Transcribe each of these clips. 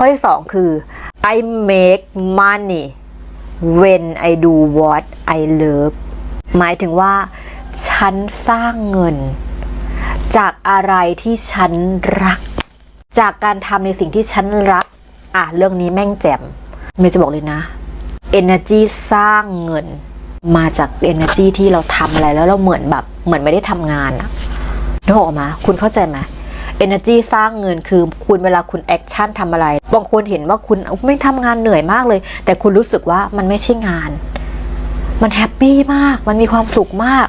ข้อที่สองคือ I make money when I do what I love หมายถึงว่า ฉันสร้างเงิน จากอะไรที่ฉันรัก จากการทำในสิ่งที่ฉันรัก อะ เรื่องนี้แม่งแจ่มเมย์จะบอกเลยนะ energy สร้างเงิน มาจาก energy ที่เราทำอะไรแล้วเราเหมือนแบบ เหมือนไม่ได้ทำงานอะนึกออกมา คุณเข้าใจไหม energy สร้างเงินคือคุณเวลาคุณแอคชั่นทำอะไร บางคนเห็นว่าคุณไม่ทำงานเหนื่อยมากเลย แต่คุณรู้สึกว่ามันไม่ใช่งาน มันแฮปปี้มาก มันมีความสุขมาก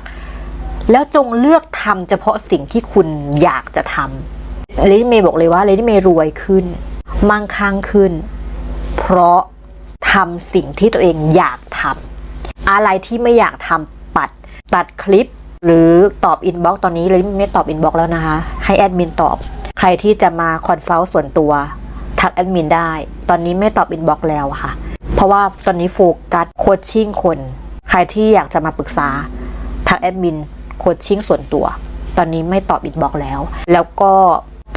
แล้วจงเลือกทำเฉพาะสิ่งที่คุณอยากจะทำเลดี้เมย์บอกเลยว่าเลดี้เมย์รวยขึ้น มั่งคั่งขึ้น เพราะทำสิ่งที่ตัวเองอยากทำอะไรที่ไม่อยากทำปัด ตัดคลิป หรือตอบอินบ็อกซ์ตอนนี้เลยไม่ตอบอินบ็อกซ์แล้วนะคะ ให้แอดมินตอบ ใครที่จะมาคอนซัลท์ส่วนตัวทักแอดมินได้ ตอนนี้ไม่ตอบอินบ็อกซ์แล้วค่ะ เพราะว่าตอนนี้โฟกัสโคชชิ่งคน ใครที่อยากจะมาปรึกษาทักแอดมินโคชชิ่งส่วนตัว ตอนนี้ไม่ตอบอินบ็อกซ์แล้ว แล้วก็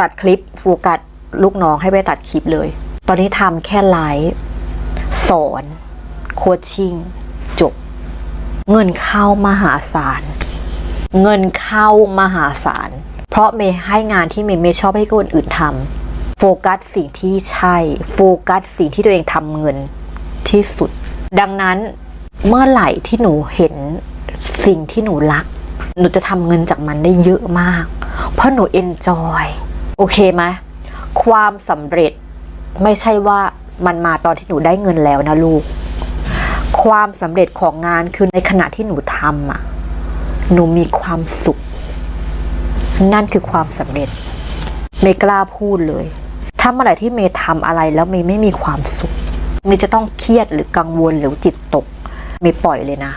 ตัดคลิปโฟกัสลูกน้องให้ไปตัดคลิปเลย ตอนนี้ทำแค่ไลฟ์สอนโคชชิ่งจบ เงินเข้ามหาศาล เงินเข้ามหาศาล เพราะเมย์ให้งานที่เมย์ไม่ชอบให้คนอื่นทำโฟกัสสิ่งที่ใช่ โฟกัสสิ่งที่ตัวเองทำเงินที่สุด ดังนั้นเมื่อไหร่ที่หนูเห็นสิ่งที่หนูรัก หนูจะทำเงินจากมันได้เยอะมาก เพราะหนูเอนจอย โอเคไหมความสำเร็จไม่ใช่ว่ามันมาตอนที่หนูได้เงินแล้วนะลูก ความสำเร็จของงานคือในขณะที่หนูทำอะ หนูมีความสุข นั่นคือความสำเร็จ เมย์กล้าพูดเลย ถ้าเมื่อไหร่ที่เมย์ทำอะไรแล้วเมย์ไม่มีความสุข เมย์จะต้องเครียดหรือกังวลหรือจิตตก เมย์ปล่อยเลยนะ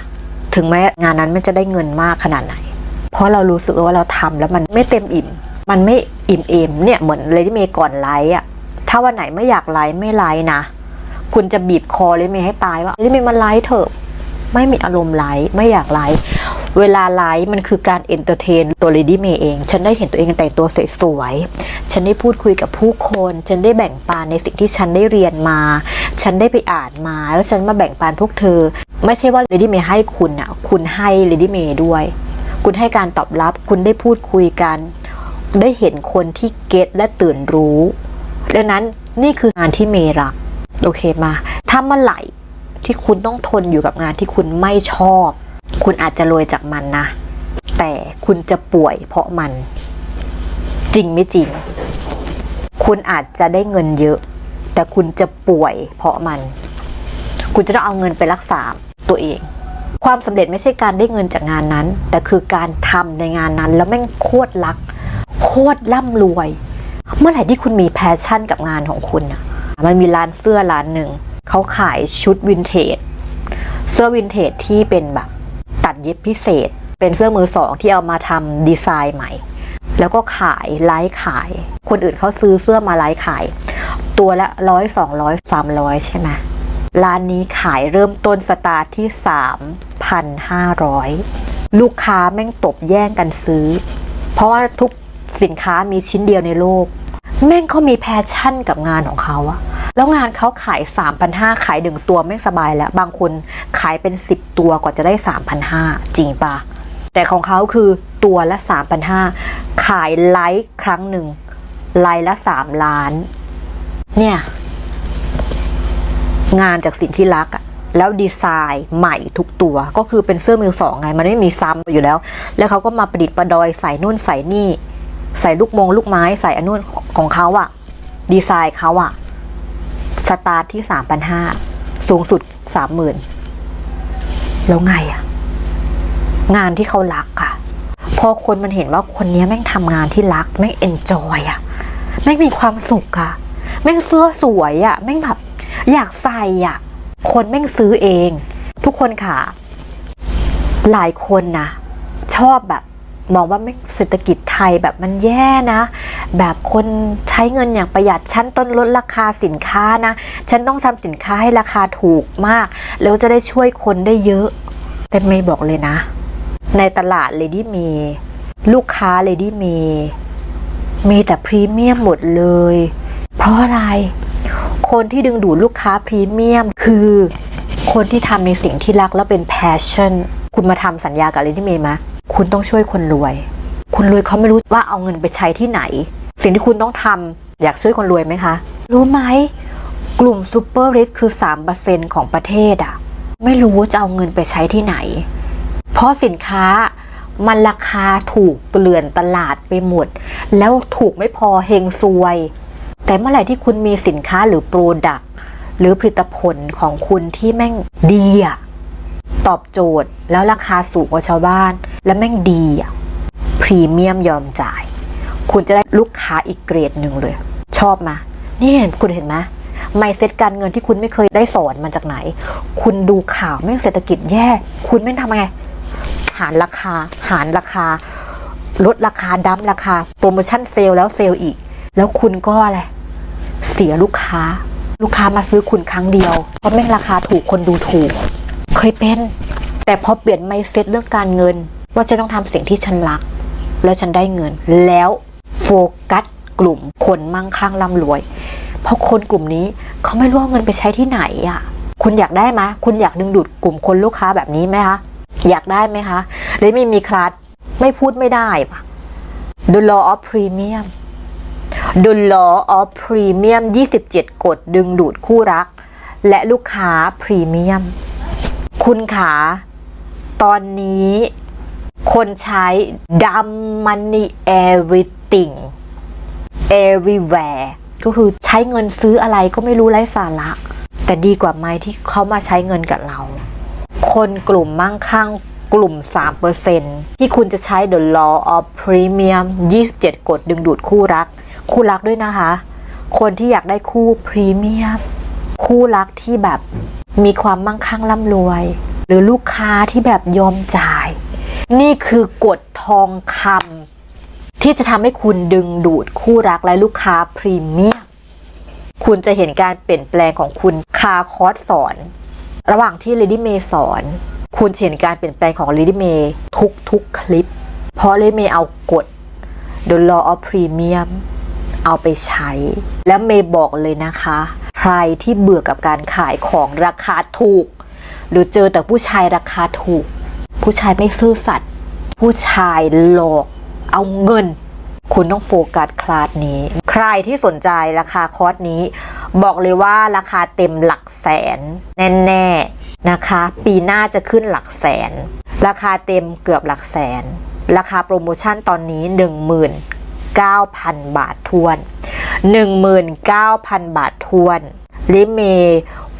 ถึงแม้งานนั้นมันจะได้เงินมากขนาดไหน เพราะเรารู้สึกว่าเราทำแล้วมันไม่เต็มอิ่ม มันไม่อิ่มเอมเนี่ยเหมือนเลยที่เมย์ก่อนไลฟ์อะถ้าวันไหนไม่อยากไลฟ์ไม่ไลฟ์นะ คุณจะบีบคอเลยเมย์ให้ตายว่าเลยเมย์มาไลฟ์เถอะไม่มีอารมณ์ไลฟ์ไม่อยากไลฟ์ เวลาไลฟ์มันคือการเอนเตอร์เทนตัวเลดี้เมย์เอง ฉันได้เห็นตัวเองแต่งตัวสวยๆ ฉันได้พูดคุยกับผู้คน ฉันได้แบ่งปันในสิ่งที่ฉันได้เรียนมา ฉันได้ไปอ่านมา แล้วฉันมาแบ่งปันพวกเธอ ไม่ใช่ว่าเลดี้เมย์ให้คุณอะ คุณให้เลดี้เมย์ด้วย คุณให้การตอบรับ คุณได้พูดคุยกัน ได้เห็นคนที่เก็ตและตื่นรู้ดังนั้นนี่คืองานที่เมย์รัก โอเคมา ถ้าเมื่อไหร่ที่คุณต้องทนอยู่กับงานที่คุณไม่ชอบ คุณอาจจะรวยจากมันนะ แต่คุณจะป่วยเพราะมัน จริงไม่จริง คุณอาจจะได้เงินเยอะ แต่คุณจะป่วยเพราะมัน คุณจะต้องเอาเงินไปรักษาตัวเอง ความสำเร็จไม่ใช่การได้เงินจากงานนั้น แต่คือการทำในงานนั้น แล้วแม่งโคตรรัก โคตรร่ำรวย เมื่อไหร่ที่คุณมีแพชชั่นกับงานของคุณอะมันมีร้านเสื้อร้านหนึ่งเขาขายชุดวินเทจเสื้อวินเทจที่เป็นแบบ ดเย็บพิเศษ เป็นเสื้อมือสองที่เอามาทำดีไซน์ใหม่ แล้วก็ขายไลฟ์ขาย คนอื่นเขาซื้อเสื้อมาไลฟ์ขาย ตัวละร้อยสองร้อยสามร้อยใช่ไหมร้านนี้ขายเริ่มต้นสตาร์ทที่สามพันห้าร้อยลูกค้าแม่งตบแย่งกันซื้อ เพราะว่าทุกสินค้ามีชิ้นเดียวในโลก แม่งเขามีแพชชั่นกับงานของเขาอะ แล้วงานเขาขาย 3,500 ขายหนึ่งตัวไม่สบายแล้ว บางคนขายเป็น 10 ตัวกว่าจะได้ 3,500 จริงปะแต่ของเขาคือตัวละ 3,500 ขายไลฟ์ครั้งหนึ่งไลฟ์ละ 3 ล้าน เนี่ย งานจากสิ่งที่รักอะแล้วดีไซน์ใหม่ทุกตัวก็คือเป็นเสื้อมือสองไง มันไม่มีซ้ำอยู่แล้ว แล้วเขาก็มาประดิษฐ์ประดอยใส่นู่นใส่นี่ ใส่ลูกมงลูกไม้ใส่อันนู่นของเขาอะดีไซน์เขาอะ สตาร์ทที่สามพันห้าสูงสุดสามหมื่นแล้วไงอะงานที่เขารักอะพอคนมันเห็นว่าคนนี้แม่งทำงานที่รัก แม่งเอนจอยอะแม่งมีความสุขอะแม่งเสื้อสวยอะแม่งแบบอยากใส่อะคนแม่งซื้อเอง ทุกคนค่ะ หลายคนนะชอบแบบมองว่าไม่เศรษฐกิจไทยแบบมันแย่นะ แบบคนใช้เงินอย่างประหยัดฉันต้นลดราคาสินค้านะ ฉันต้องทำสินค้าให้ราคาถูกมาก แล้วจะได้ช่วยคนได้เยอะ แต่เมย์บอกเลยนะ ในตลาดเลดี้มี ลูกค้าเลดี้มี มีแต่พรีเมียมหมดเลย เพราะอะไร คนที่ดึงดูดลูกค้าพรีเมียมคือคนที่ทำในสิ่งที่รักแล้วเป็น passion คุณมาทำสัญญากับเลดี้เมย์มะคุณต้องช่วยคนรวยคนรวยเขาไม่รู้ว่าเอาเงินไปใช้ที่ไหน สิ่งที่คุณต้องทำอยากช่วยคนรวยไหมคะ รู้ไหม กลุ่มซูเปอร์ริชคือ3%ของประเทศอะไม่รู้ว่าจะเอาเงินไปใช้ที่ไหน เพราะสินค้ามันราคาถูกเกลื่อนตลาดไปหมด แล้วถูกไม่พอเฮงซวย แต่เมื่อไหร่ที่คุณมีสินค้าหรือโปรดักหรือผลิตผลของคุณที่แม่งดีอะตอบโจทย์แล้วราคาสูงกว่าชาวบ้าน และแม่งดีอะพรีเมียมยอมจ่าย คุณจะได้ลูกค้าอีกเกรดหนึ่งเลย ชอบมา นี่เห็นคุณเห็นไหมไม่เซ็ตการเงินที่คุณไม่เคยได้สอนมาจากไหน คุณดูข่าวแม่งเศรษฐกิจแย่ คุณแม่งทำยังไง หารราคา หารราคา ลดราคาดั้มราคา โปรโมชั่นเซลล์แล้วเซลล์อีก แล้วคุณก็อะไร เสียลูกค้า ลูกค้ามาซื้อคุณครั้งเดียว เพราะแม่งราคาถูกคนดูถูก เคยเป็น แต่พอเปลี่ยนไม่เซ็ตเรื่องการเงิน ว่าจะต้องทำสิ่งที่ฉันรัก แล้วฉันได้เงินแล้ว โฟกัสกลุ่มคนมั่งคั่งร่ำรวย เพราะคนกลุ่มนี้เขาไม่รู้เอาเงินไปใช้ที่ไหนอะ คุณอยากได้ไหมคุณอยากดึงดูดกลุ่มคนลูกค้าแบบนี้ไหมคะ อยากได้ไหมคะเลยไม่มีคลาสไม่พูดไม่ได้ปะ The Law of Premium The Law of Premium 27 กฎดึงดูดคู่รัก และลูกค้าพรีเมียม คุณขา ตอนนี้ คนใช้ดัม money everything everywhere ก็คือใช้เงินซื้ออะไรก็ไม่รู้ไร้สาระ แต่ดีกว่าไหมที่เขามาใช้เงินกับเรา คนกลุ่มมั่งคั่งกลุ่ม 3%ที่คุณจะใช้ The Law of Premium 27 กฎดึงดูดคู่รัก คู่รักด้วยนะคะ คนที่อยากได้คู่พรีเมียมคู่รักที่แบบมีความมั่งคั่งร่ำรวย หรือลูกค้าที่แบบยอมจ่าย นี่คือกฎทองคำที่จะทำให้คุณดึงดูดคู่รักและลูกค้าพรีเมียม คุณจะเห็นการเปลี่ยนแปลงของคุณคาคอร์สสอน ระหว่างที่ Lady May สอน คุณเห็นการเปลี่ยนแปลงของ Lady May ทุกทุกๆคลิป เพราะ Lady May เอากฎ The Law of Premium เอาไปใช้ แล้วเมย์บอกเลยนะคะ ใครที่เบื่อกับการขายของราคาถูก หรือเจอแต่ผู้ชายราคาถูก ผู้ชายไม่ซื่อสัตย์ผู้ชายหลอกเอาเงิน คุณต้องโฟกัสคลาสนี้ ใครที่สนใจราคาคอร์สนี้ บอกเลยว่าราคาเต็มหลักแสน แน่ๆนะคะ ปีหน้าจะขึ้นหลักแสน ราคาเต็มเกือบหลักแสน ราคาโปรโมชั่นตอนนี้ 19,000 บาททวน 19,000 บาททวนลิเม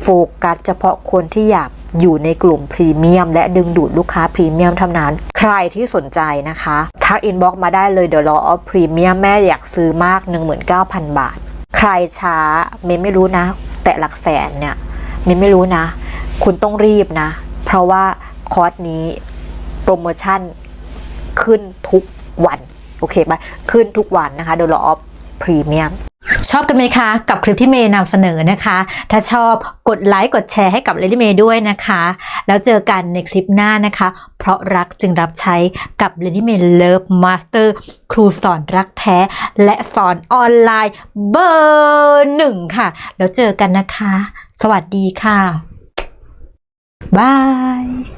โฟกัสเฉพาะคนที่อยาก อยู่ในกลุ่มพรีเมียม และดึงดูดลูกค้าพรีเมียมเท่านั้น ใครที่สนใจนะคะ ทักอินบ็อกมาได้เลย The Law of Premium แม่อยากซื้อมาก 19,000 บาท ใครช้าเมย์ไม่รู้นะ แต่หลักแสนเนี่ยเมย์ไม่รู้นะ คุณต้องรีบนะ เพราะว่าคอร์สนี้โปรโมชั่นขึ้นทุกวัน โอเคปะขึ้นทุกวันนะคะ The Law of Premium ชอบกันไหมคะ กับคลิปที่เมย์นำเสนอนะคะ ถ้าชอบกดไลค์กดแชร์ให้กับเลดี้เมย์ด้วยนะคะ แล้วเจอกันในคลิปหน้านะคะ เพราะรักจึงรับใช้กับ Lady May Love Master ครูสอนรักแท้ และสอนออนไลน์เบอร์หนึ่งค่ะ แล้วเจอกันนะคะ สวัสดีค่ะบาย